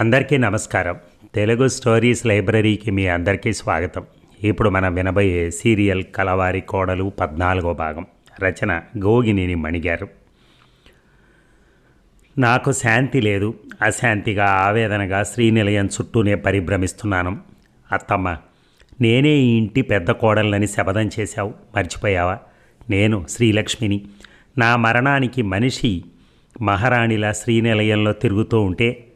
అందరికీ నమస్కారం. తెలుగు స్టోరీస్ లైబ్రరీకి మీ అందరికీ స్వాగతం. ఇప్పుడు మనం వినబోయే సీరియల్ కలవారి కోడలు పద్నాలుగో భాగం. రచన గోగినిని మణిగారు. నాకు శాంతి లేదు. అశాంతిగా ఆవేదనగా శ్రీనిలయం చుట్టూనే పరిభ్రమిస్తున్నాను. అత్తమ్మ నేనే ఈ ఇంటి పెద్ద కోడళ్ళని శపథం చేశావు. మర్చిపోయావా? నేను శ్రీలక్ష్మిని. నా మరణానికి మనిషి మహారాణిలా శ్రీనిలయంలో తిరుగుతూ ఉంటే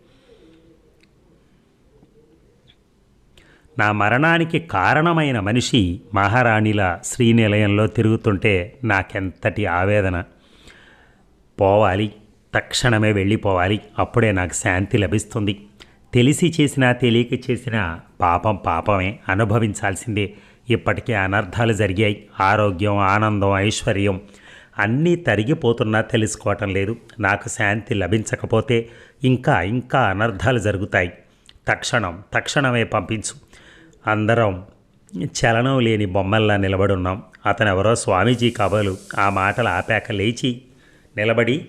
నా మరణానికి కారణమైన మనిషి మహారాణిల శ్రీనిలయంలో తిరుగుతుంటే నాకెంతటి ఆవేదన. పోవాలి తక్షణమే వెళ్ళిపోవాలి. అప్పుడే నాకు శాంతి లభిస్తుంది. తెలిసి చేసినా తెలియక చేసిన పాపం పాపమే అనుభవించాల్సిందే. ఇప్పటికే అనర్థాలు జరిగాయి. ఆరోగ్యం ఆనందం ఐశ్వర్యం అన్నీ తరిగిపోతున్నా తెలుసుకోవటం లేదు. నాకు శాంతి లభించకపోతే ఇంకా ఇంకా అనర్థాలు జరుగుతాయి. తక్షణం తక్షణమే పంపించు. అందరం చలనం లేని బొమ్మల్లా నిలబడున్నాం అతనెవరో స్వామీజీ కబలు ఆ మాటలు ఆపాక లేచి నిలబడి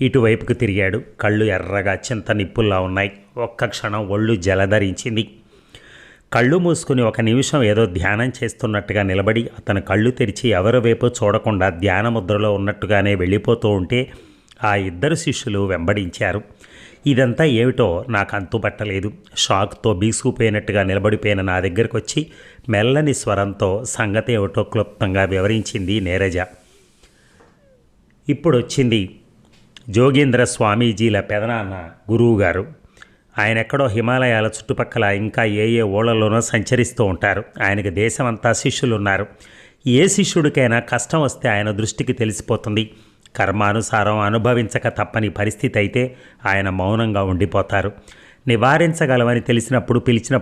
ఇటువైపుకు తిరిగాడు. కళ్ళు ఎర్రగా చింత నిప్పుల్లా ఉన్నాయి. ఒక్క క్షణం ఒళ్ళు జలధరించింది. కళ్ళు మూసుకుని ఒక నిమిషం ఏదో ధ్యానం చేస్తున్నట్టుగా నిలబడి అతను కళ్ళు తెరిచి ఎవరి వైపు చూడకుండా ధ్యాన ముద్రలో ఉన్నట్టుగానే వెళ్ళిపోతూ ఉంటే ఆ ఇద్దరు శిష్యులు వెంబడించారు. ఇదంతా ఏమిటో నాకు అంతుపట్టలేదు షాక్తో బీసుకుపోయినట్టుగా నిలబడిపోయిన నా దగ్గరకు వచ్చి మెల్లని స్వరంతో సంగతి ఏమిటో క్లుప్తంగా వివరించింది నీరజ. ఇప్పుడు వచ్చింది జోగేంద్ర స్వామీజీల పెదనాన్న గురువుగారు. ఆయన ఎక్కడో హిమాలయాల చుట్టుపక్కల ఇంకా ఏ ఏ ఊళ్ళలోనో సంచరిస్తూ ఉంటారు. ఆయనకు దేశమంతా శిష్యులు ఉన్నారు ఏ శిష్యుడికైనా కష్టం వస్తే ఆయన దృష్టికి తెలిసిపోతుంది. కర్మానుసారం అనుభవించక తప్పని పరిస్థితి అయితే ఆయన మౌనంగా ఉండిపోతారు. నివారించగలమని తెలిసినప్పుడు పిలిచిన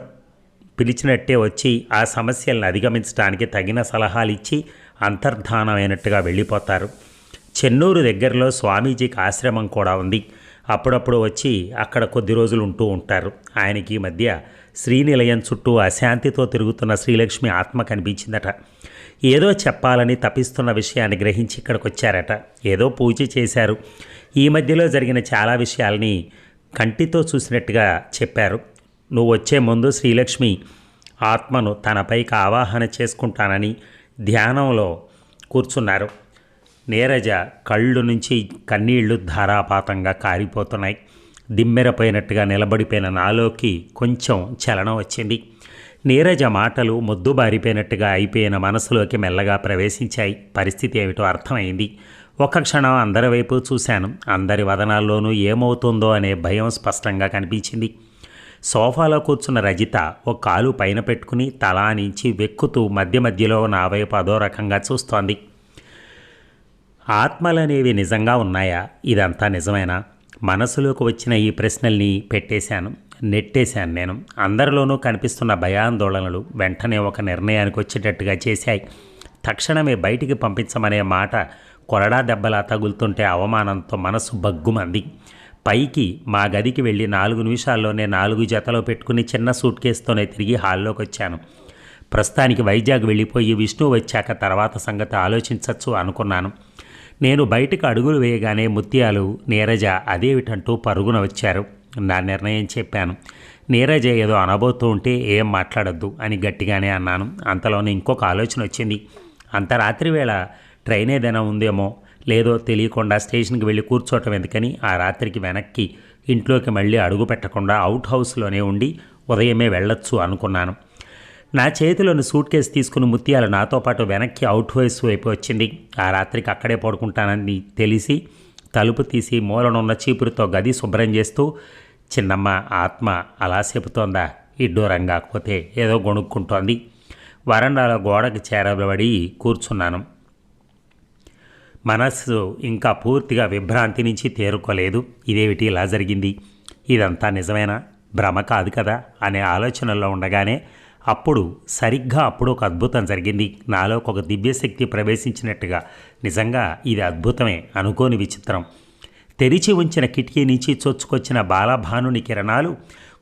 పిలిచినట్టే వచ్చి ఆ సమస్యలను అధిగమించడానికి తగిన సలహాలు ఇచ్చి అంతర్ధానమైనట్టుగా వెళ్ళిపోతారు. చెన్నూరు దగ్గరలో స్వామీజీకి ఆశ్రమం కూడా ఉంది. అప్పుడప్పుడు వచ్చి అక్కడ కొద్ది రోజులు ఉంటూ ఉంటారు. ఆయనకి ఈ మధ్య శ్రీనిలయం చుట్టూ అశాంతితో తిరుగుతున్న శ్రీలక్ష్మి ఆత్మ కనిపించిందట. ఏదో చెప్పాలని తపిస్తున్న విషయాన్ని గ్రహించి ఇక్కడికి వచ్చారట ఏదో పూజ చేశారు. ఈ మధ్యలో జరిగిన చాలా విషయాల్ని కంటితో చూసినట్టుగా చెప్పారు. నువ్వు వచ్చే ముందు శ్రీలక్ష్మి ఆత్మను తనపైకి ఆవాహన చేసుకుంటానని ధ్యానంలో కూర్చున్నారు. నీరజ కళ్ళు నుంచి కన్నీళ్ళు ధారాపాతంగా కారిపోతున్నాయి. దిమ్మెరపోయినట్టుగా నిలబడిపోయిన నాలోకి కొంచెం చలనం వచ్చింది. నీరజ మాటలు మొద్దుబారిపోయినట్టుగా అయిపోయిన మనసులోకి మెల్లగా ప్రవేశించాయి. పరిస్థితి ఏమిటో అర్థమైంది. ఒక క్షణం అందరి వైపు చూశాను. అందరి వదనాల్లోనూ ఏమవుతుందో అనే భయం స్పష్టంగా కనిపించింది. సోఫాలో కూర్చున్న రజిత ఒక కాలు పైన పెట్టుకుని తలా నుంచి వెక్కుతూ మధ్య మధ్యలో నా వైపు అదో రకంగా చూస్తోంది. ఆత్మలనేవి నిజంగా ఉన్నాయా? ఇదంతా నిజమేనా? మనసులోకి వచ్చిన ఈ ప్రశ్నల్ని పెట్టేశాను. నెట్టేశాను నేను. అందరిలోనూ కనిపిస్తున్న భయాందోళనలు వెంటనే ఒక నిర్ణయానికి వచ్చేటట్టుగా చేశాయి. తక్షణమే బయటికి పంపించమనే మాట కొరడా దెబ్బలా తగులుతుంటే అవమానంతో మనసు బగ్గుమంది పైకి మా గదికి వెళ్ళి నాలుగు నిమిషాల్లోనే నాలుగు జతలో పెట్టుకుని చిన్న సూట్ కేసుతోనే తిరిగి హాల్లోకి వచ్చాను. ప్రస్తుతానికి వైజాగ్ వెళ్ళిపోయి విష్ణు వచ్చాక తర్వాత సంగతి ఆలోచించవచ్చు అనుకున్నాను. నేను బయటకు అడుగులు వేయగానే ముత్యాలు నీరజ అదేవిటంటూ పరుగున వచ్చారు. నా నిర్ణయం చెప్పాను. నీరజ ఏదో అనబోతూ ఉంటే ఏం మాట్లాడొద్దు అని గట్టిగానే అన్నాను. అంతలోనే ఇంకొక ఆలోచన వచ్చింది. అంత రాత్రి వేళ ట్రైన్ ఏదైనా ఉందేమో లేదో తెలియకుండా స్టేషన్కి వెళ్ళి కూర్చోవటం ఎందుకని ఆ రాత్రికి వెనక్కి ఇంట్లోకి మళ్ళీ అడుగు పెట్టకుండా అవుట్ హౌస్లోనే ఉండి ఉదయమే వెళ్ళొచ్చు అనుకున్నాను. నా చేతిలోని సూట్ కేసు తీసుకుని ముత్యాలు నాతో పాటు వెనక్కి అవుట్ హౌస్ వైపు వచ్చింది. ఆ రాత్రికి అక్కడే పడుకుంటానని తెలిసి తలుపు తీసి మూలనున్న చీపురుతో గది శుభ్రం చేస్తూ చిన్నమ్మ ఆత్మ అలా చెబుతోందా? ఇడ్డూరం కాకపోతే ఏదో గొణుక్కుంటోంది. వరండాలో గోడకు చేరబడి కూర్చున్నాను. మనస్సు ఇంకా పూర్తిగా విభ్రాంతి నుంచి తేరుకోలేదు. ఇదేమిటి ఇలా జరిగింది? ఇదంతా నిజమేనా? భ్రమ కాదు కదా? అనే ఆలోచనలో ఉండగానే అప్పుడు సరిగ్గా అప్పుడు ఒక అద్భుతం జరిగింది. నాలో ఒక దివ్యశక్తి ప్రవేశించినట్టుగా. నిజంగా ఇది అద్భుతమే అనుకోని విచిత్రం. తెరిచి ఉంచిన కిటికీ నుంచి చొచ్చుకొచ్చిన బాలభానుని కిరణాలు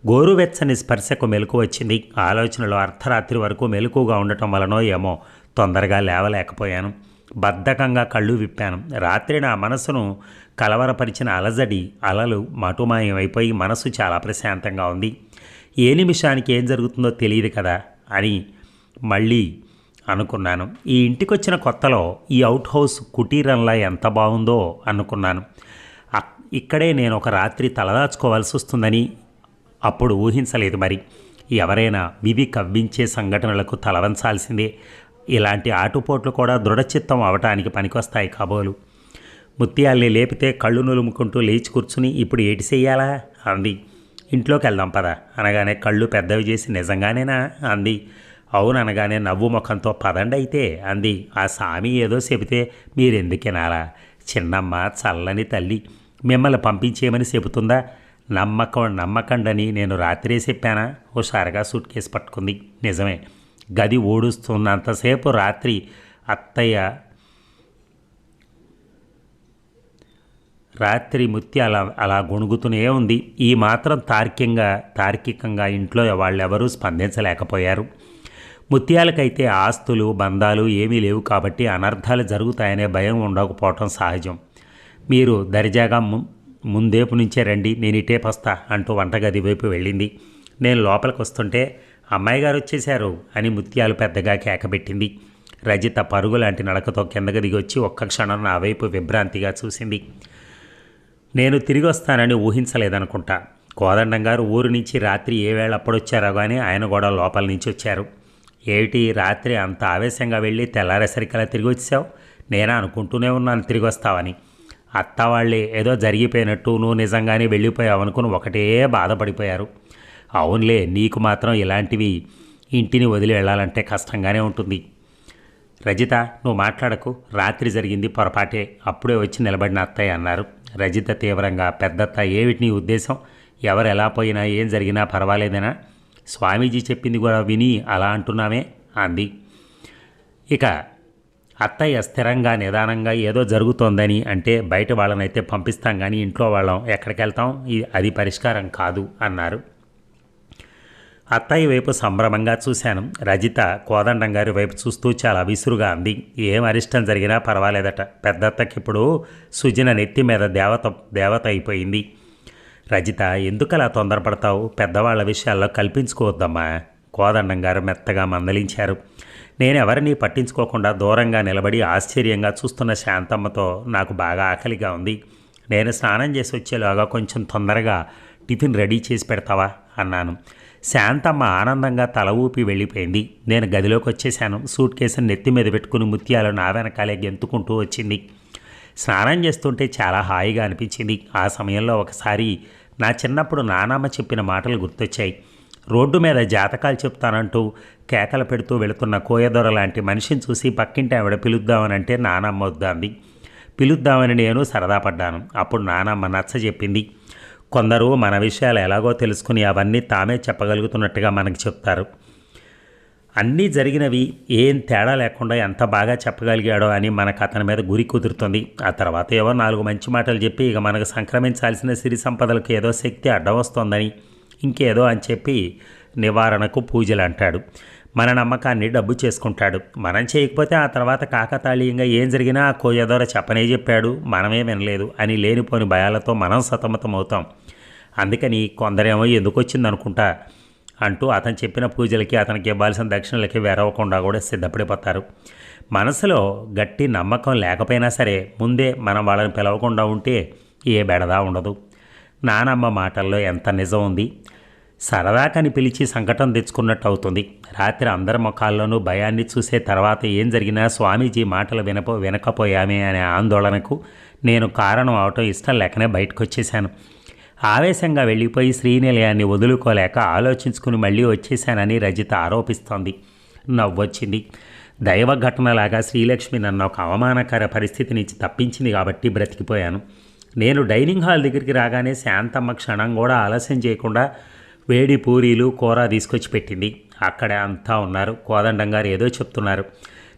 గోరువెచ్చని స్పర్శకు మెలకు వచ్చింది. ఆలోచనలో అర్ధరాత్రి వరకు మెలకుగా ఉండటం వలనో ఏమో తొందరగా లేవలేకపోయాను. బద్ధకంగా కళ్ళు విప్పాను. రాత్రి నా మనసును కలవరపరిచిన అలజడి అలలు మటుమాయమైపోయి మనసు చాలా ప్రశాంతంగా ఉంది. ఏ నిమిషానికి ఏం జరుగుతుందో తెలియదు కదా అని మళ్ళీ అనుకున్నాను. ఈ ఇంటికొచ్చిన కొత్తలో ఈ అవుట్ హౌస్ కుటీరంలా ఎంత బాగుందో అనుకున్నాను. ఇక్కడే నేను ఒక రాత్రి తలదాచుకోవాల్సి వస్తుందని. అప్పుడు ఊహించలేదు మరి. ఎవరైనా విధి కవ్వించే సంఘటనలకు తలవంచాల్సిందే. ఇలాంటి ఆటుపోట్లు కూడా దృఢచిత్తం అవటానికి పనికొస్తాయి కాబోలు. ముత్యాల్ని లేపితే కళ్ళు నులుముకుంటూ లేచి కూర్చుని ఇప్పుడు ఏటి చెయ్యాలా? అంది. ఇంట్లోకి వెళ్దాం పద. అనగానే కళ్ళు పెద్దవి చేసి నిజంగానేనా? అంది. అవుననగానే నవ్వు ముఖంతో పదండి అయితే అంది. ఆ సామి ఏదో చెబితే మీరెందుకినారా చిన్నమ్మ చల్లని తల్లి. మిమ్మల్ని పంపించేయమని చెబుతుందా? నమ్మకం నమ్మకండని నేను రాత్రే చెప్పానా? హుషారుగా సూట్ కేసు పట్టుకుంది. నిజమే. గది ఓడుస్తున్నంతసేపు రాత్రి అత్తయ్య రాత్రి ముత్తి అలా అలా గొణుగుతూనే ఉంది. ఈ మాత్రం తార్కికంగా తార్కికంగా ఇంట్లో వాళ్ళెవరూ స్పందించలేకపోయారు. ముత్యాలకైతే ఆస్తులు బంధాలు ఏమీ లేవు కాబట్టి అనర్థాలు జరుగుతాయనే భయం ఉండకపోవటం సహజం. మీరు దర్జాగా ముందేపు నుంచే రండి నేను ఇటే వస్తా అంటూ వంటగది వైపు వెళ్ళింది. నేను లోపలికి వస్తుంటే అమ్మాయి గారు వచ్చేశారు అని ముత్యాలు పెద్దగా కేకబెట్టింది. రజిత పరుగు లాంటి నడకతో కిందకు దిగి వచ్చి ఒక్క క్షణం నా వైపు విభ్రాంతిగా చూసింది. నేను తిరిగి వస్తానని ఊహించలేదనుకుంటా. కోదండం గారు ఊరు నుంచి రాత్రి ఏ వేళ అప్పుడొచ్చారో కానీ ఆయన కూడా లోపల నుంచి వచ్చారు. ఏమిటి రాత్రి అంత ఆవేశంగా వెళ్ళి తెల్లారేసరికలా తిరిగి వచ్చావు నేనా అనుకుంటూనే ఉన్నాను తిరిగి వస్తావని అత్త వాళ్ళే ఏదో జరిగిపోయినట్టు నువ్వు నిజంగానే వెళ్ళిపోయావు అనుకుని ఒకటే బాధపడిపోయారు. అవునులే నీకు మాత్రం ఇలాంటివి ఇంటిని వదిలి వెళ్ళాలంటే కష్టంగానే ఉంటుంది. రజిత నువ్వు మాట్లాడకు రాత్రి జరిగింది పొరపాటే అప్పుడే వచ్చి నిలబడిన అత్తయ్య అన్నారు. రజిత తీవ్రంగా పెద్దత్త ఏమిటి నీ ఉద్దేశం? ఎవరు ఎలా పోయినా ఏం జరిగినా పర్వాలేదేనా? స్వామీజీ చెప్పింది కూడా విని అలా అంటున్నామే అంది. ఇక అత్తయ్య స్థిరంగా నిదానంగా ఏదో జరుగుతోందని అంటే బయట వాళ్ళనైతే పంపిస్తాం కానీ ఇంట్లో వాళ్ళం ఎక్కడికి వెళ్తాం అది పరిష్కారం కాదు అన్నారు. అత్తయ్య వైపు సంభ్రమంగా చూశాను. రజిత కోదండం గారి వైపు చూస్తూ చాలా విసురుగా అంది. ఏం అరిష్టం జరిగినా పర్వాలేదట. పెద్దత్తకిప్పుడు సుజిన సుజన నెత్తి మీద దేవత దేవత అయిపోయింది. రజిత ఎందుకలా తొందరపడతావు? పెద్దవాళ్ళ విషయాల్లో కల్పించుకోవద్దమ్మా. కోదండం గారు మెత్తగా మందలించారు. నేను ఎవరిని పట్టించుకోకుండా దూరంగా నిలబడి ఆశ్చర్యంగా చూస్తున్న శాంతమ్మతో నాకు బాగా ఆకలిగా ఉంది. నేను స్నానం చేసి వచ్చేలాగా కొంచెం తొందరగా టిఫిన్ రెడీ చేసి పెడతావా? అన్నాను. శాంతమ్మ ఆనందంగా తల ఊపి వెళ్ళిపోయింది. నేను గదిలోకి వచ్చేసాను సూట్ కేసుని నెత్తి మీద పెట్టుకుని ముత్యాలు నా వెనకాలే గెంతుకుంటూ వచ్చింది. స్నానం చేస్తుంటే చాలా హాయిగా అనిపించింది. ఆ సమయంలో ఒకసారి నా చిన్నప్పుడు నానమ్మ చెప్పిన మాటలు గుర్తొచ్చాయి. రోడ్డు మీద జాతకాలు చెప్తానంటూ కేకలు పెడుతూ వెళుతున్న కోయదొర లాంటి మనిషిని చూసి పక్కింటి ఆవిడ పిలుద్దామనంటే నానమ్మ వద్దాంది. పిలుద్దామని నేను సరదా పడ్డాను. అప్పుడు నానమ్మ నచ్చ చెప్పింది కొందరు మన విషయాలు ఎలాగో తెలుసుకుని అవన్నీ తామే చెప్పగలుగుతున్నట్టుగా మనకు చెప్తారు. అన్నీ జరిగినవి ఏం తేడా లేకుండా ఎంత బాగా చెప్పగలిగాడో అని మనకు అతని మీద గురి కుదురుతుంది. ఆ తర్వాత ఏవో నాలుగు మంచి మాటలు చెప్పి ఇక మనకు సంక్రమించాల్సిన సిరి సంపదలకు ఏదో శక్తి అడ్డం వస్తోందని ఇంకేదో అని చెప్పి నివారణకు పూజలు అంటాడు మన నమ్మకాన్ని డబ్బు చేసుకుంటాడు. మనం చేయకపోతే ఆ తర్వాత కాకతాళీయంగా ఏం జరిగినా ఆ కోయదోర చెప్పనే చెప్పాడు. మనమే వినలేదు అని లేనిపోని భయాలతో మనం సతమతం అవుతాం అందుకని కొందరేమో ఎందుకు వచ్చింది అనుకుంటా అంటూ అతను చెప్పిన పూజలకి అతనికి ఇవ్వాల్సిన దక్షిణలకి వెరవకుండా కూడా సిద్ధపడిపోతారు. మనసులో గట్టి నమ్మకం లేకపోయినా సరే ముందే మనం వాళ్ళని పిలవకుండా ఉంటే ఏ బెడదా ఉండదు. నానమ్మ మాటల్లో ఎంత నిజం ఉంది? సరదాకని పిలిచి సంకటం తెచ్చుకున్నట్టు అవుతుంది రాత్రి అందరి ముఖాల్లోనూ భయాన్ని చూసే తర్వాత ఏం జరిగినా స్వామీజీ మాటలు వినపో వినకపోయామే అనే ఆందోళనకు నేను కారణం అవటం ఇష్టం లేకనే బయటకు వచ్చేశాను ఆవేశంగా వెళ్ళిపోయి శ్రీనిలయాన్ని వదులుకోలేక ఆలోచించుకుని మళ్ళీ వచ్చేశానని రజిత ఆరోపిస్తోంది. నవ్వొచ్చింది. దైవ ఘటనలాగా శ్రీలక్ష్మి నన్ను ఒక అవమానకర పరిస్థితి నుంచి తప్పించింది కాబట్టి బ్రతికిపోయాను. నేను డైనింగ్ హాల్ దగ్గరికి రాగానే శాంతమ్మ క్షణం కూడా ఆలస్యం చేయకుండా వేడి పూరీలు కూర తీసుకొచ్చి పెట్టింది. అక్కడే అంతా ఉన్నారు. కోదండం గారు ఏదో చెప్తున్నారు.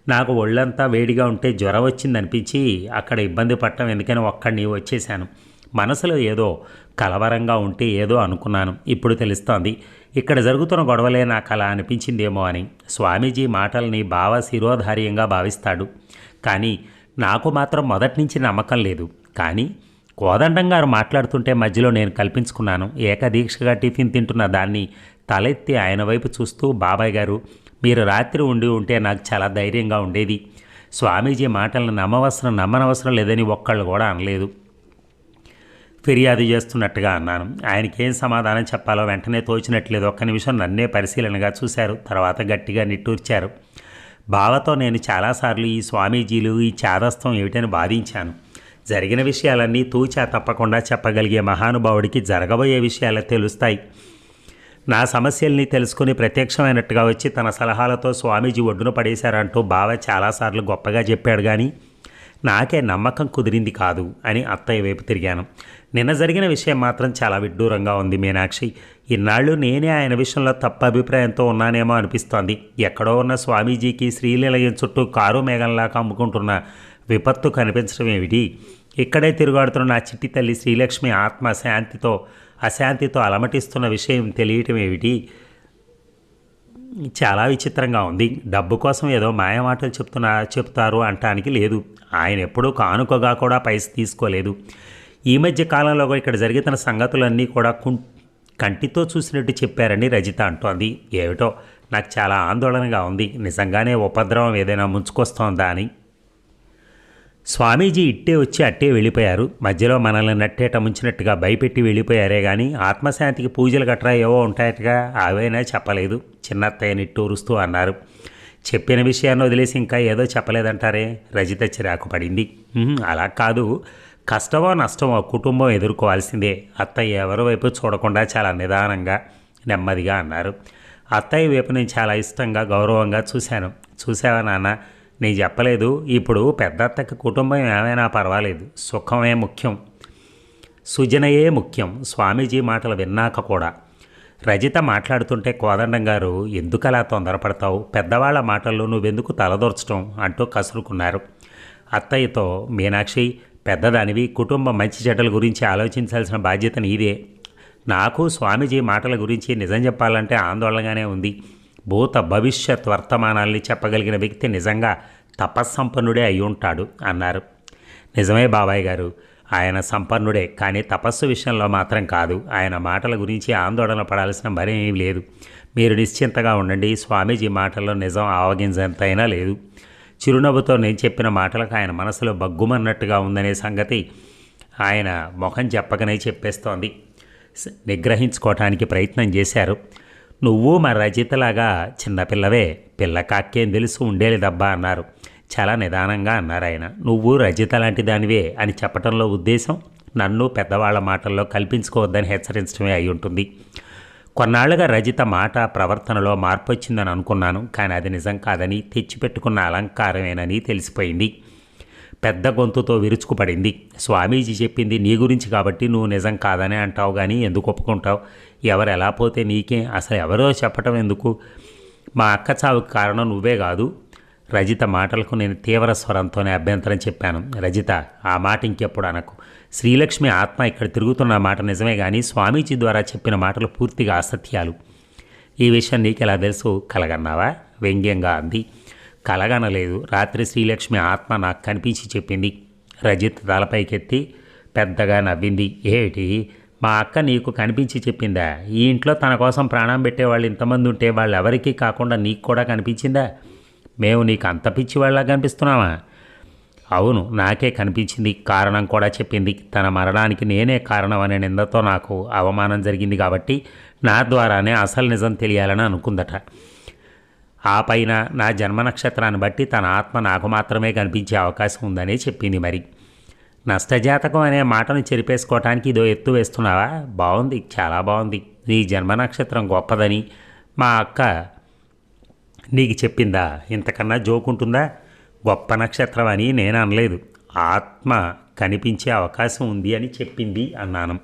నాకు ఒళ్ళంతా వేడిగా ఉంటే జ్వరం వచ్చిందనిపించి అక్కడ ఇబ్బంది పడటం ఎందుకని ఒక్కడిని వచ్చేసాను మనసులో ఏదో కలవరంగా ఉంటే ఏదో అనుకున్నాను. ఇప్పుడు తెలుస్తోంది. ఇక్కడ జరుగుతున్న గొడవలే నాకు అలా అనిపించిందేమో అని. స్వామీజీ మాటల్ని భావ శిరోధార్యంగా భావిస్తాడు. కానీ నాకు మాత్రం మొదటి నుంచి నమ్మకం లేదు. కానీ కోదండం గారు మాట్లాడుతుంటే మధ్యలో నేను కల్పించుకున్నాను. ఏకదీక్షగా టిఫిన్ తింటున్న దాన్ని తలెత్తి ఆయన వైపు చూస్తూ బాబాయ్ గారు మీరు రాత్రి ఉండి ఉంటే నాకు చాలా ధైర్యంగా ఉండేది. స్వామీజీ మాటలను నమ్మవసరం నమ్మనవసరం లేదని ఒక్కళ్ళు కూడా అనలేదు. ఫిర్యాదు చేస్తున్నట్టుగా అన్నాను. ఆయనకి ఏం సమాధానం చెప్పాలో వెంటనే తోచినట్లేదు. ఒక్క నిమిషం నన్నే పరిశీలనగా చూశారు. తర్వాత గట్టిగా నిట్టూర్చారు. బావతో నేను చాలాసార్లు ఈ స్వామీజీలు ఈ చాదస్తం ఏమిటని బాధించాను జరిగిన విషయాలన్నీ తూచా తప్పకుండా చెప్పగలిగే మహానుభావుడికి జరగబోయే విషయాలు తెలుస్తాయి. నా సమస్యల్ని తెలుసుకుని ప్రత్యక్షమైనట్టుగా వచ్చి తన సలహాలతో స్వామీజీ ఒడ్డున పడేశారంటూ బావ చాలాసార్లు గొప్పగా చెప్పాడు కానీ నాకే నమ్మకం కుదిరింది కాదు అని అత్తయ్య వైపు తిరిగాను. నిన్న జరిగిన విషయం మాత్రం చాలా విడ్డూరంగా ఉంది మీనాక్షి. ఇన్నాళ్ళు నేనే ఆయన విషయంలో తప్ప అభిప్రాయంతో ఉన్నానేమో అనిపిస్తోంది. ఎక్కడో ఉన్న స్వామీజీకి శ్రీనిలయం చుట్టూ కారు మేఘంలా కమ్ముకుంటున్న విపత్తు కనిపించడం ఏమిటి? ఇక్కడే తిరుగాడుతున్న నా చిట్టి తల్లి శ్రీలక్ష్మి ఆత్మ శాంతితో అశాంతితో అలమటిస్తున్న విషయం తెలియటం ఏమిటి చాలా విచిత్రంగా ఉంది. డబ్బు కోసం ఏదో మాయమాటలు చెప్తున్నా చెప్తారు అంటానికి లేదు. ఆయన ఎప్పుడూ కానుకగా కూడా పైస తీసుకోలేదు. ఈ మధ్య కాలంలో ఇక్కడ జరుగుతున్న సంగతులన్నీ కూడా కుం కంటితో చూసినట్టు చెప్పారని రజిత అంటోంది. ఏమిటో? నాకు చాలా ఆందోళనగా ఉంది. నిజంగానే ఉపద్రవం ఏదైనా ముంచుకొస్తోందా అని. స్వామీజీ ఇట్టే వచ్చి అట్టే వెళ్ళిపోయారు. మధ్యలో మనల్ని నట్టేట ముంచినట్టుగా భయపెట్టి వెళ్ళిపోయారే కానీ ఆత్మశాంతికి పూజలు గట్రా ఏవో ఉంటాయటగా అవైనా చెప్పలేదు. చిన్నత్తయ్య నిట్టూరుస్తూ అన్నారు. చెప్పిన విషయాన్ని వదిలేసి ఇంకా ఏదో చెప్పలేదంటారే? రజిత చిరాకు పడింది. అలా కాదు. కష్టమో నష్టమో కుటుంబం ఎదుర్కోవాల్సిందే. అత్తయ్య ఎవరి వైపు చూడకుండా చాలా నిదానంగా నెమ్మదిగా అన్నారు. అత్తయ్య వైపు నేను చాలా ఇష్టంగా గౌరవంగా చూశాను. చూసావా నాన్న? నేను చెప్పలేదు. ఇప్పుడు పెద్దత్తకి కుటుంబం ఏమైనా పర్వాలేదు. సుఖమే ముఖ్యం. సుజనయే ముఖ్యం. స్వామీజీ మాటలు విన్నాక కూడా. రజిత మాట్లాడుతుంటే కోదండం గారు ఎందుకలా తొందరపడతావు? పెద్దవాళ్ళ మాటల్లో నువ్వెందుకు తలదొర్చడం అంటూ కసురుకున్నారు. అత్తయ్యతో మీనాక్షి పెద్దదానివి కుటుంబం మంచి చెడ్డల గురించి ఆలోచించాల్సిన బాధ్యత నీదే. నాకు స్వామీజీ మాటల గురించి నిజం చెప్పాలంటే ఆందోళనగానే ఉంది. భూత భవిష్యత్ వర్తమానాల్ని చెప్పగలిగిన వ్యక్తి నిజంగా తపస్సంపన్నుడే అయి ఉంటాడు అన్నారు. నిజమే బాబాయ్ గారు ఆయన సంపన్నుడే కానీ తపస్సు విషయంలో మాత్రం కాదు. ఆయన మాటల గురించి ఆందోళన పడాల్సిన మరేమీ లేదు. మీరు నిశ్చింతగా ఉండండి స్వామీజీ మాటల్లో నిజం ఆవగించంతైనా లేదు. చిరునవ్వుతో నేను చెప్పిన మాటలకు ఆయన మనసులో బగ్గుమన్నట్టుగా ఉందనే సంగతి ఆయన ముఖం చెప్పకనే చెప్పేస్తోంది. నిగ్రహించుకోవటానికి ప్రయత్నం చేశారు. నువ్వు మా రజితలాగా చిన్నపిల్లవే పిల్ల కాక్కేం తెలుసు ఉండేలేదబ్బా అన్నారు. చాలా నిదానంగా అన్నారు ఆయన. నువ్వు రజిత లాంటి దానివే అని చెప్పడంలో ఉద్దేశం నన్ను పెద్దవాళ్ళ మాటల్లో కల్పించుకోవద్దని హెచ్చరించడమే అయి ఉంటుంది. కొన్నాళ్ళుగా రజిత మాట ప్రవర్తనలో మార్పు వచ్చిందని అనుకున్నాను కానీ అది నిజం కాదని తెచ్చిపెట్టుకున్న అలంకారమేనని తెలిసిపోయింది. పెద్ద గొంతుతో విరుచుకుపడింది. స్వామీజీ చెప్పింది నీ గురించి కాబట్టి నువ్వు నిజం కాదని అంటావు కానీ ఎందుకు ఒప్పుకుంటావు? ఎవరు ఎలా పోతే నీకే? అసలు ఎవరో చెప్పటం ఎందుకు? మా అక్క చావుకి కారణం నువ్వే కాదు. రజిత మాటలకు నేను తీవ్ర స్వరంతోనే అభ్యంతరం చెప్పాను. రజిత ఆ మాట ఇంకెప్పుడు అనకు. శ్రీలక్ష్మి ఆత్మ ఇక్కడ తిరుగుతున్న మాట నిజమే కానీ స్వామీజీ ద్వారా చెప్పిన మాటలు పూర్తిగా అసత్యాలు. ఈ విషయం నీకు ఎలా తెలుసు? కలగన్నావా? వ్యంగ్యంగా అంది. కలగనలేదు. రాత్రి శ్రీలక్ష్మి ఆత్మ నాకు కనిపించి చెప్పింది. రజిత్ తలపైకెత్తి పెద్దగా నవ్వింది. ఏమిటి? మా అక్క నీకు కనిపించి చెప్పిందా? ఈ ఇంట్లో తన కోసం ప్రాణం పెట్టేవాళ్ళు ఇంతమంది ఉంటే వాళ్ళు ఎవరికీ కాకుండా నీకు కూడా కనిపించిందా? మేము నీకు అంత పిచ్చి వాళ్ళ కనిపిస్తున్నామా? అవును నాకే కనిపించింది. కారణం కూడా చెప్పింది. తన మరణానికి నేనే కారణం అనే నిందతో నాకు అవమానం జరిగింది కాబట్టి నా ద్వారానే అసలు నిజం తెలియాలని అనుకుందట. ఆ పైన నా జన్మ నక్షత్రాన్ని బట్టి తన ఆత్మ నాకు మాత్రమే కనిపించే అవకాశం ఉందనే చెప్పింది మరి. నష్టజాతకం అనే మాటను చెరిపేసుకోవటానికి ఇదో ఎత్తు వేస్తున్నావా? బాగుంది చాలా బాగుంది నీ జన్మ నక్షత్రం గొప్పదని మా అక్క నీకు చెప్పిందా? ఇంతకన్నా జోకుంటుందా? గొప్ప నక్షత్రం అని నేను అనలేదు. ఆత్మ కనిపించే అవకాశం ఉంది అని చెప్పింది అన్నాను.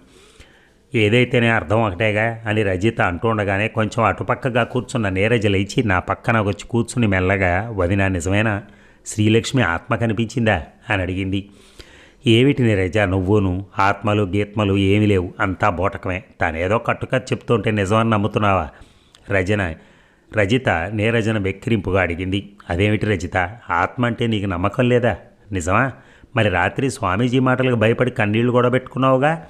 ఏదైతేనే అర్థం ఒకటేగా అని రజిత అంటుండగానే కొంచెం అటుపక్కగా కూర్చున్న నీరజ లేచి నా పక్కన వచ్చి కూర్చుని మెల్లగా వదిన నిజమేనా? శ్రీలక్ష్మి ఆత్మ కనిపించిందా? అని అడిగింది. ఏమిటి రజ నువ్వును ఆత్మలు గీత్మలు ఏమీ లేవు. అంతా బోటకమే. తానేదో కట్టుకథ చెప్తుంటే నిజమని నమ్ముతున్నావా? రజన రజిత నీరజన వెక్కిరింపుగా అడిగింది. అదేమిటి రజిత? ఆత్మ అంటే నీకు నమ్మకం లేదా? నిజమా? మరి రాత్రి స్వామీజీ మాటలకు భయపడి కన్నీళ్ళు కూడా పెట్టుకున్నావుగా?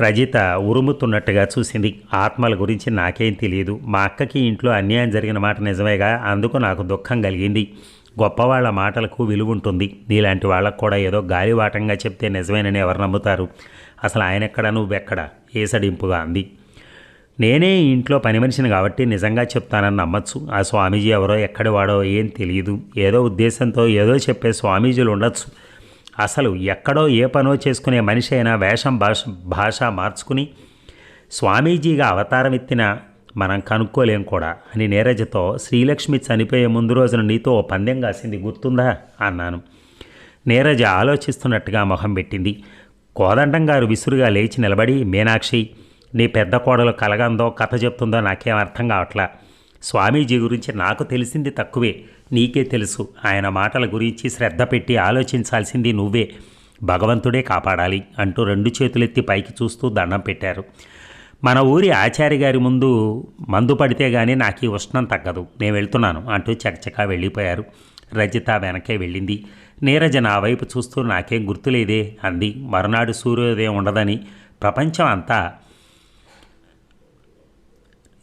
రజిత ఉరుముతున్నట్టుగా చూసింది. ఆత్మల గురించి నాకేం తెలియదు. మా అక్కకి ఇంట్లో అన్యాయం జరిగిన మాట నిజమేగా? అందుకు నాకు దుఃఖం కలిగింది. గొప్పవాళ్ళ మాటలకు విలువ ఉంటుంది నీలాంటి వాళ్ళకు కూడా ఏదో గాలివాటంగా చెప్తే నిజమేనని ఎవరు నమ్ముతారు? అసలు ఆయన ఎక్కడ నువ్వెక్కడ? ఏసడింపుగా అంది. నేనే ఇంట్లో పని మనిషిని కాబట్టి నిజంగా చెప్తానని నమ్మచ్చు. ఆ స్వామీజీ ఎవరో ఎక్కడివాడో ఏం తెలియదు. ఏదో ఉద్దేశంతో ఏదో చెప్పే స్వామీజీలు ఉండొచ్చు. అసలు ఎక్కడో ఏ పనో చేసుకునే మనిషి అయినా వేషం భాష భాష మార్చుకుని స్వామీజీగా అవతారం ఎత్తిన మనం కనుక్కోలేం కూడా. అని నీరజతో శ్రీలక్ష్మి చనిపోయే ముందు రోజున నీతో ఓ పందెం కాసింది గుర్తుందా? అన్నాను. నీరజ ఆలోచిస్తున్నట్టుగా మొహం పెట్టింది. కోదండం గారు విసురుగా లేచి నిలబడి మీనాక్షి నీ పెద్ద కోడలు కలగందో కథ చెప్తుందో నాకేం అర్థం కావట్లా? స్వామీజీ గురించి నాకు తెలిసింది తక్కువే. నీకే తెలుసు. ఆయన మాటల గురించి శ్రద్ధ పెట్టి ఆలోచించాల్సింది నువ్వే. భగవంతుడే కాపాడాలి అంటూ రెండు చేతులెత్తి పైకి చూస్తూ దండం పెట్టారు. మన ఊరి ఆచార్య గారి ముందు మందు పడితే గానీ నాకు ఈ ఉష్ణం తగ్గదు. నేను వెళ్తున్నాను అంటూ చకచకా వెళ్ళిపోయారు. రజిత వెనకే వెళ్ళింది. నీరజ నా వైపు చూస్తూ నాకేం గుర్తులేదే అంది. మరునాడు సూర్యోదయం ఉండదని ప్రపంచం అంతా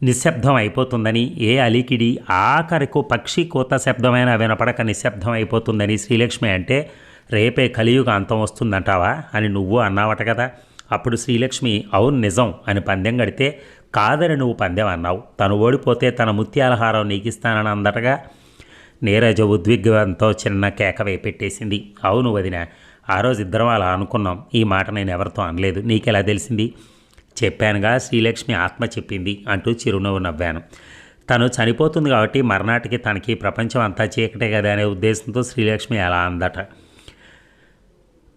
నిశ్శబ్దం అయిపోతుందని ఏ అలికిడి ఆఖరికు పక్షి కోత శబ్దమైన వినపడక నిశ్శబ్దం అయిపోతుందని శ్రీలక్ష్మి అంటే రేపే కలియుగ అంతం వస్తుందంటావా అని నువ్వు అన్నావట కదా. అప్పుడు శ్రీలక్ష్మి అవును నిజం అని పందెం గడితే కాదని నువ్వు పందెం అన్నావు. తను ఓడిపోతే తన ముత్యాలహారం నీకిస్తానని అందటగా నీరజ ఉద్విగ్నంతో చిన్న కేక వేపెట్టేసింది. అవును వదిన ఆ రోజు ఇద్దరం అలా అనుకున్నాం. ఈ మాట నేను ఎవరితో అనలేదు. నీకెలా తెలిసింది? చెప్పానుగా శ్రీలక్ష్మి ఆత్మ చెప్పింది అంటూ చిరునవ్వు నవ్వాను. తను చనిపోతుంది కాబట్టి మర్నాటికి తనకి ప్రపంచం అంతా చీకటే కదా అనే ఉద్దేశంతో శ్రీలక్ష్మి అలా అందట.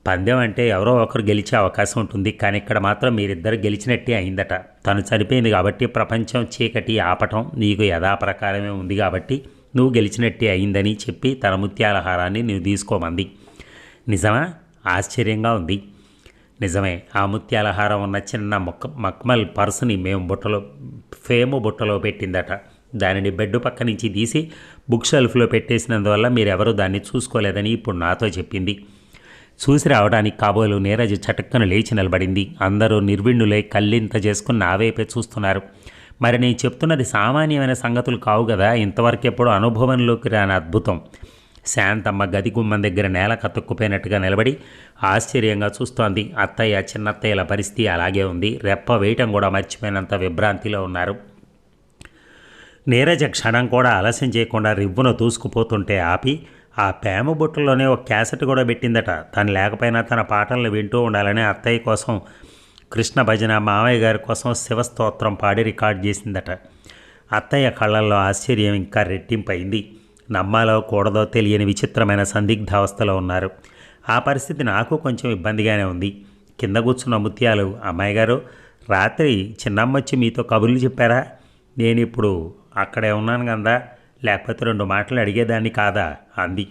పందెం అంటే ఎవరో ఒకరు గెలిచే అవకాశం ఉంటుంది కానీ ఇక్కడ మాత్రం మీరిద్దరు గెలిచినట్టే అయిందట. తను చనిపోయింది కాబట్టి ప్రపంచం చీకటి ఆపటం నీకు యథాప్రకారమే ఉంది కాబట్టి నువ్వు గెలిచినట్టే అయిందని చెప్పి తన ముత్యాలహారాన్ని నువ్వు తీసుకోమంది. నిజమా? ఆశ్చర్యంగా ఉంది. నిజమే ఆ ముత్యాలహారం ఉన్న చిన్న మొక్క మక్మల్ పర్సుని మేము బుట్టలో ఫేము బుట్టలో పెట్టిందట. దానిని బెడ్ పక్క నుంచి తీసి బుక్ షెల్ఫ్లో పెట్టేసినందువల్ల మీరెవరూ దాన్ని చూసుకోలేదని ఇప్పుడు నాతో చెప్పింది. చూసి రావడానికి కాబోలు నీరజ్ చటక్కను లేచి నిలబడింది. అందరూ నిర్విణ్ణులై కళ్ళింత చేసుకుని నా చూస్తున్నారు. మరి నేను చెప్తున్నది సామాన్యమైన సంగతులు కావు కదా ఇంతవరకెప్పుడు అనుభవంలోకి రాని అద్భుతం. శాంతమ్మ గది గుమ్మం దగ్గర నేల కతుక్కుపోయినట్టుగా నిలబడి ఆశ్చర్యంగా చూస్తోంది. అత్తయ్య చిన్నత్తయ్యల పరిస్థితి అలాగే ఉంది. రెప్ప వేయటం కూడా మర్చిపోయినంత విభ్రాంతిలో ఉన్నారు. నీరజ క్షణం కూడా ఆలస్యం చేయకుండా రివ్వున దూసుకుపోతుంటే ఆపి ఆ ప్రేమ బుట్టలోనే ఒక క్యాసెట్ కూడా పెట్టిందట. తను లేకపోయినా తన పాటలను వింటూ ఉండాలని అత్తయ్య కోసం కృష్ణ భజన మామయ్య గారి కోసం శివస్తోత్రం పాడి రికార్డ్ చేసిందట. అత్తయ్య కళ్ళల్లో ఆశ్చర్యం ఇంకా రెట్టింపైంది. నమ్మాలో కూడదో తెలియని విచిత్రమైన సందిగ్ధావస్థలో ఉన్నారు. ఆ పరిస్థితి నాకు కొంచెం ఇబ్బందిగానే ఉంది. కింద కూర్చున్న ముత్యాలు అమ్మాయి గారు రాత్రి చిన్నమ్మ వచ్చి మీతో కబుర్లు చెప్పారా? నేను ఇప్పుడు అక్కడే ఉన్నాను కదా లేకపోతే రెండు మాటలు అడిగేదాన్ని కాదా? అంది.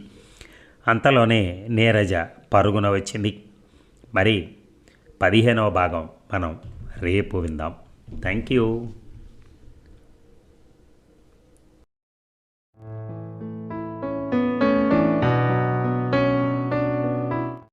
అంతలోనే నీరజ పరుగున వచ్చింది. మరి పదిహేనవ భాగం మనం రేపు విందాం. Thank you